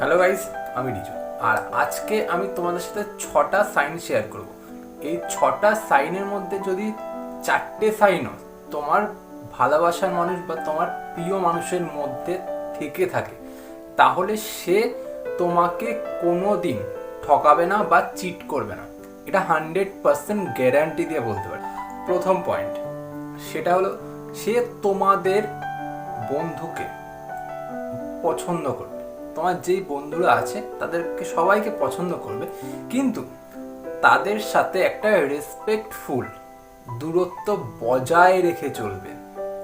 Hello guys আমি রিজু। আর আজকে আমি তোমাদের সাথে ছটা সাইন শেয়ার করব। এই ছটা সাইনের মধ্যে যদি চারটে সাইনও তোমার ভালোবাসার মানুষ বা তোমার প্রিয় মানুষের মধ্যে থেকে থাকে, তাহলে সে তোমাকে কোনো দিন ঠকাবে না বা চিট করবে না। এটা হান্ড্রেড পার্সেন্ট গ্যারান্টি দিয়ে বলতে পারি। প্রথম পয়েন্ট সেটা হলো সে তোমাদের বন্ধুকে পছন্দ করবে। তোমার যেই বন্ধুরা আছে, তাদেরকে সবাইকে পছন্দ করবে। কিন্তু তাদের সাথে একটা রেসপেক্টফুল দূরত্ব বজায় রেখে চলবে।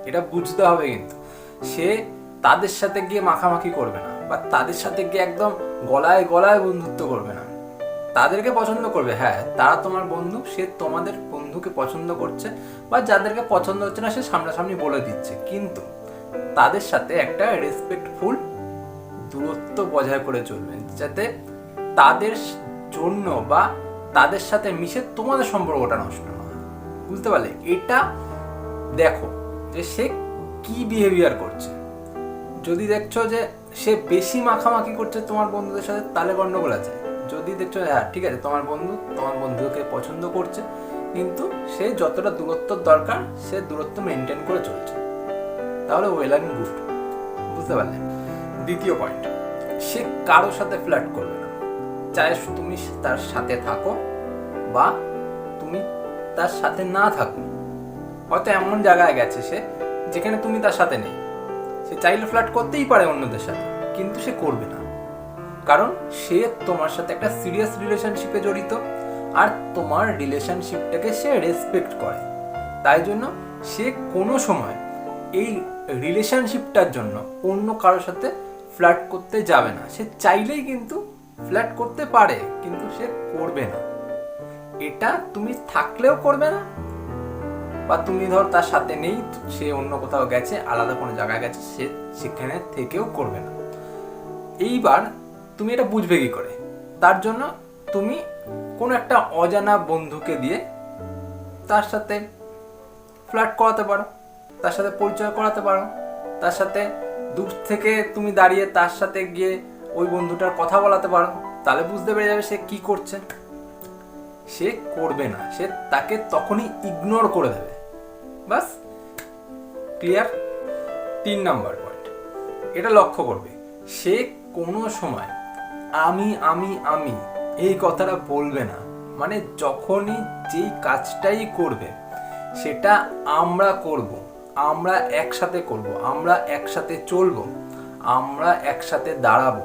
এটা বুঝতে হবে কিন্তু। সে তাদের সাথে গিয়ে মাখামাখি করবে না বা তাদের সাথে গিয়ে একদম গলায় গলায় বন্ধুত্ব করবে না। তাদেরকে পছন্দ করবে হ্যাঁ তারা তোমার বন্ধু, সে তোমাদের বন্ধুকে পছন্দ করছে বা যাদেরকে পছন্দ হচ্ছে না, সে সামনাসামনি বলে দিচ্ছে। কিন্তু তাদের সাথে একটা রেসপেক্টফুল দূরত্ব বজায় করে চলবেন, যাতে তাদের জন্য বা তাদের সাথে মিশে তোমাদের সম্পর্কটা নষ্ট না হয়। বুঝতে পারলে? এটা দেখো যে সে কি বিহেভিয়ার করছে। যদি দেখছ যে সে বেশি মাখামাখি করছে তোমার বন্ধুদের সাথে, তাহলে গণ্ডগোল আছে। যদি দেখছ হ্যাঁ ঠিক আছে, তোমার বন্ধু, তোমার বন্ধুকে পছন্দ করছে, কিন্তু সে যতটা দূরত্বর দরকার, সে দূরত্ব মেনটেন করে চলছে। তাহলে ওয়েল অ্যান্ড গুড বুঝতে পারলে? দ্বিতীয় পয়েন্ট সে কারোর সাথে ফ্ল্যাট করবে না। চাहे তুমি তার সাথে থাকো বা তুমি তার সাথে না থাকো। হয়তো এমন জায়গায় গেছে সে যেখানে তুমি তার সাথে নেই। সে চাইলে ফ্ল্যাট করতেই পারে অন্যদের সাথে, কিন্তু সে করবে না। কারণ সে তোমার সাথে একটা সিরিয়াস রিলেশনশিপে জড়িত আর তোমার রিলেশনশিপটাকে সে রেসপেক্ট করে। তাই জন্য সে কোনো সময় এই রিলেশনশিপটার জন্য অন্য কারোর সাথে ফ্ল্যাট করতে যাবে না। সে চাইলেই কিন্তু ফ্ল্যাট করতে পারে, কিন্তু সে করবে না। এটা তুমি থাকলেও করবে না, বা তুমি ধর তার সাথে নেই, সে অন্য কোথাও গেছে, আলাদা কোনো জায়গায় গেছে, সে সেখানে থেকেও করবে না। এইবার তুমি এটা বুঝবে কি করে? তার জন্য তুমি কোনো একটা অজানা বন্ধুকে দিয়ে তার সাথে ফ্ল্যাট করাতে পারো, তার সাথে পরিচয় করাতে পারো, তার সাথে দূর থেকে তুমি দাঁড়িয়ে তার সাথে গিয়ে ওই বন্ধুটার কথা বলাতে পারো, তাহলে বুঝতে পেরে যাবে সে কি করছে। সে করবে না, সে তাকে তখনই ইগনোর করে দেবে। বাস ক্লিয়ার তিন নাম্বার পয়েন্ট এটা লক্ষ্য করবে, সে কোনো সময় আমি আমি আমি এই কথাটা বলবে না। মানে যখনই যেই কাজটাই করবে, সেটা আমরা করব। আমরা একসাথে করব, আমরা একসাথে চলবো, আমরা একসাথে দাঁড়াবো,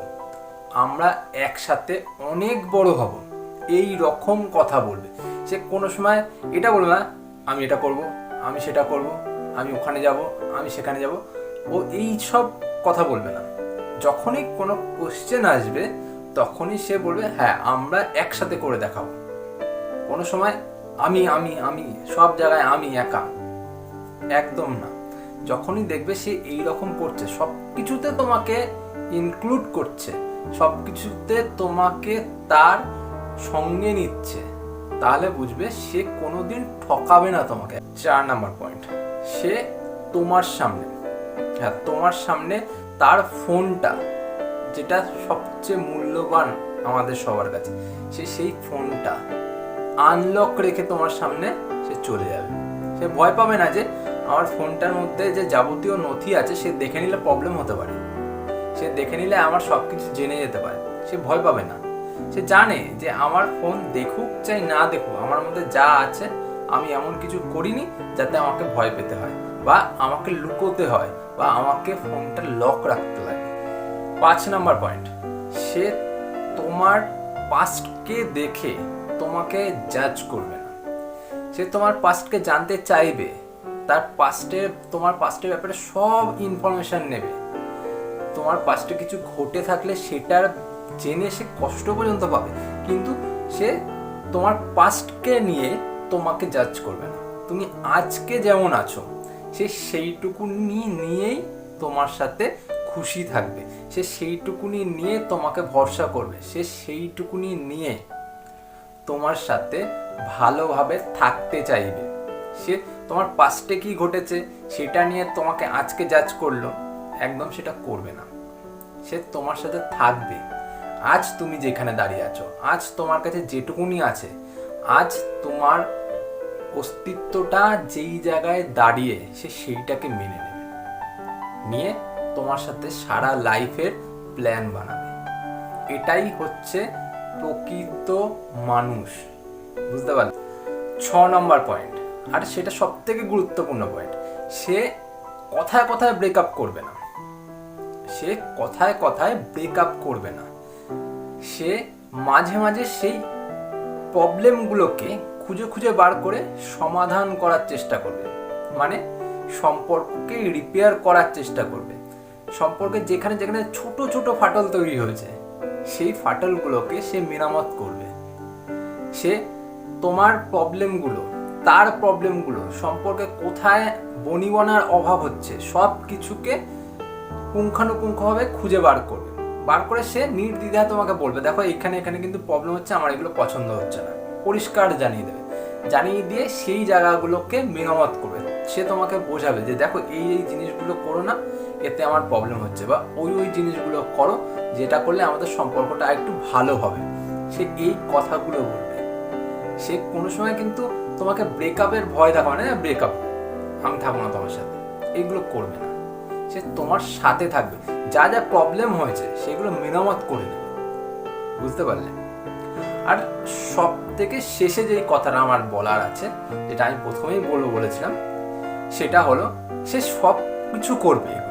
আমরা একসাথে অনেক বড় হব। এই রকম কথা বলবে। সে কোনো সময় এটা বলবে না, আমি এটা করব, আমি সেটা করব, আমি ওখানে যাব, আমি সেখানে যাব। ও এই সব কথা বলবে না। যখনই কোনো কোশ্চেন আসবে, তখনই সে বলবে হ্যাঁ আমরা একসাথে করে দেখাবো। কোনো সময় আমি আমি আমি, সব জায়গায় আমি একা। একদম না। যখনই দেখবে সে এই রকম করছে সব কিছুতে তোমাকে ইনক্লুড করছে সব কিছুতে তোমাকে তার সঙ্গে নিচ্ছে, তাহলে বুঝবে সে কোনোদিন ঠকাবে না তোমাকে। চার নাম্বার পয়েন্ট সে তোমার সামনে হ্যাঁ তোমার সামনে তার ফোনটা, যেটা সবচেয়ে মূল্যবান আমাদের সবার কাছে, সে সেই ফোনটা আনলক রেখে তোমার সামনে সে চলে যাবে। সে ভয় পাবে না যে আমার ফোনটার মধ্যে যে যাবতীয় নথি আছে, সে দেখে নিলে প্রবলেম হতে পারে। সে দেখে নিলে আমার সব কিছু জেনে যেতে পারে। সে ভয় পাবে না। সে জানে যে আমার ফোন দেখুক চাই না দেখুক, আমার মধ্যে যা আছে আমি এমন কিছু করিনি যাতে আমাকে ভয় পেতে হয় বা আমাকে লুকোতে হয় বা আমাকে ফোনটা লক রাখতে লাগে। পাঁচ নাম্বার পয়েন্ট সে তোমার পাস্টকে দেখে তোমাকে জাজ করবে। সে তোমার পাস্টকে জানতে চাইবে। তার পাস্টের তোমার পাস্টের ব্যাপারে সব ইনফরমেশন নেবে। তোমার পাস্টে কিছু ঘটে থাকলে সেটার জেনে সে কষ্ট পর্যন্ত পাবে। কিন্তু সে তোমার পাস্টকে নিয়ে তোমাকে জাজ করবে না। তুমি আজকে যেমন আছো, সে সেইটুকুনি নিয়েই তোমার সাথে খুশি থাকবে। সে সেইটুকুনি নিয়ে তোমাকে ভরসা করবে। সে সেইটুকুনি নিয়ে তোমার সাথে ভালোভাবে থাকতে চাইবে। সে তোমার পাস্টে কি ঘটেছে সেটা নিয়ে তোমাকে আজকে জাজ করল, একদম সেটা করবে না। সে তোমার সাথে থাকবে। আজ তুমি যেখানে দাঁড়িয়ে আছো, আজ তোমার কাছে যেটুকুনি আছে, আজ তোমার অস্তিত্বটা যেই জায়গায় দাঁড়িয়ে সে সেইটাকে মেনে নেবে। নিয়ে তোমার সাথে সারা লাইফের প্ল্যান বানাবে। এটাই হচ্ছে প্রকৃত মানুষ। বুঝতে পারলে? ছ নম্বর পয়েন্ট আর, সেটা সব থেকে গুরুত্বপূর্ণ পয়েন্ট সে কথায় কথায় ব্রেকআপ করবে না। সে কথায় কথায় ব্রেকআপ করবে না। সে মাঝে মাঝে সেই প্রবলেমগুলোকে খুঁজে খুঁজে বার করে সমাধান করার চেষ্টা করবে। মানে সম্পর্ককে রিপেয়ার করার চেষ্টা করবে। সম্পর্কে যেখানে যেখানে ছোট ছোট ফাটল তৈরি হয়েছে, সেই ফাটলগুলোকে সে মেরামত করবে। সে তোমার প্রবলেমগুলো, তার প্রবলেমগুলো সম্পর্কে কোথায় বনিবনার অভাব হচ্ছে, সব কিছুকে পুঙ্খানুপুঙ্খভাবে খুঁজে বার করবে বার করে সে নির্দ্বিধায় তোমাকে বলবে, দেখো, এখানে এখানে কিন্তু প্রবলেম হচ্ছে, আমার এগুলো পছন্দ হচ্ছে না। পরিষ্কার জানিয়ে দেবে। জানিয়ে দিয়ে সেই জায়গাগুলোকে মেরামত করবে। সে তোমাকে বোঝাবে যে, দেখো, এই এই জিনিসগুলো করো না, এতে আমার প্রবলেম হচ্ছে। বা, ওই ওই জিনিসগুলো করো, যেটা করলে আমাদের সম্পর্কটা একটু ভালো হবে। সে এই কথাগুলো বলবে। সে কোনো সময় কিন্তু তোমাকে ব্রেকআপের ভয় দেখাবে না ব্রেকআপ আমি থাকব না তোমার সাথে। এগুলো করবে না। সে তোমার সাথে থাকবে। যা যা প্রবলেম হয়েছে, সেগুলো মেরামত করে দেবে বুঝতে পারলে? আর সব থেকে শেষে যে কথাটা আমার বলার আছে, যেটা আমি প্রথমেই বলব বলেছিলাম, সেটা হলো, সে সব কিছু করবে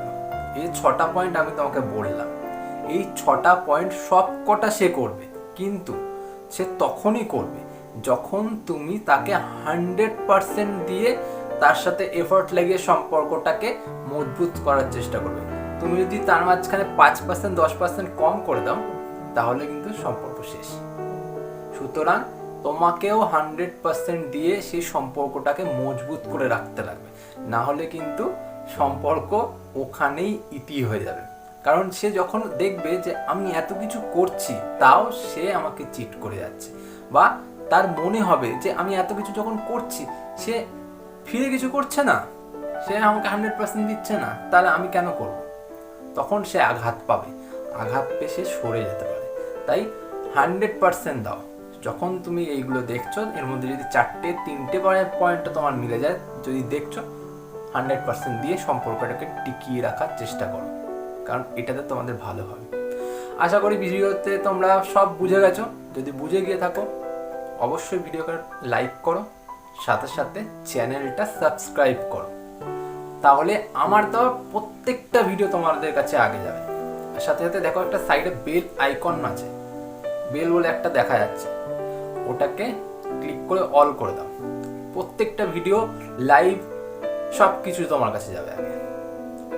এই ছটা পয়েন্ট আমি তোমাকে বললাম। এই ছটা পয়েন্ট সব কটা সে করবে। কিন্তু সে তখনই করবে যখন তুমি তাকে হান্ড্রেড পার্সেন্ট দিয়ে তার সাথে এফর্ট লাগিয়ে সম্পর্কটাকে মজবুত করার চেষ্টা করবে। তুমি যদি তার মাঝখানে পাঁচ পার্সেন্ট, দশ পার্সেন্ট কম করে দাও, তাহলে কিন্তু সম্পর্ক শেষ। সুতরাং তোমাকেও হান্ড্রেড পার্সেন্ট দিয়ে সেই সম্পর্কটাকে মজবুত করে রাখতে লাগবে। না হলে কিন্তু সম্পর্ক ওখানেই ইতি হয়ে যাবে। কারণ সে যখন দেখবে যে আমি এত কিছু করছি, তাও সে আমাকে চিট করে যাচ্ছে। বা তার মনে হবে যে আমি এত কিছু যখন করছি, সে ফিরে কিছু করছে না। সে আমাকে হান্ড্রেড পার্সেন্ট দিচ্ছে না। তাহলে আমি কেন করব? তখন সে আঘাত পাবে। আঘাত পেয়ে সে সরে যেতে পারে। তাই হান্ড্রেড পার্সেন্ট দাও। যখন তুমি এইগুলো দেখছ, এর মধ্যে যদি চারটে, তিনটে পয়েন্টটা তোমার মিলে যায়, যদি দেখছ হান্ড্রেড পার্সেন্ট দিয়ে সম্পর্কটাকে টিকিয়ে রাখার চেষ্টা করো। কারণ এটাতে তোমাদের ভালো হবে। আশা করি ভিডিওতে তোমরা সব বুঝে গেছো। যদি বুঝে গিয়ে থাকো অবশ্যই ভিডিওকে লাইক করো, সাথে সাথে চ্যানেলটা সাবস্ক্রাইব করো। তাহলে আমার দেওয়া প্রত্যেকটা ভিডিও তোমাদের কাছে আগে যাবে। আর সাথে সাথে দেখো একটা সাইডে বেল আইকন আছে। বেল বলে একটা দেখা যাচ্ছে। ওটাকে ক্লিক করে অল করে দাও। প্রত্যেকটা ভিডিও লাইভ সব কিছু তোমার কাছে যাবে আগে।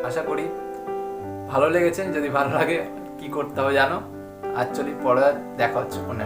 আশা করি ভালো লেগেছে। যদি ভালো লাগে কি করতে হবে জানো? আর চলি, পরে দেখা হচ্ছে কোনো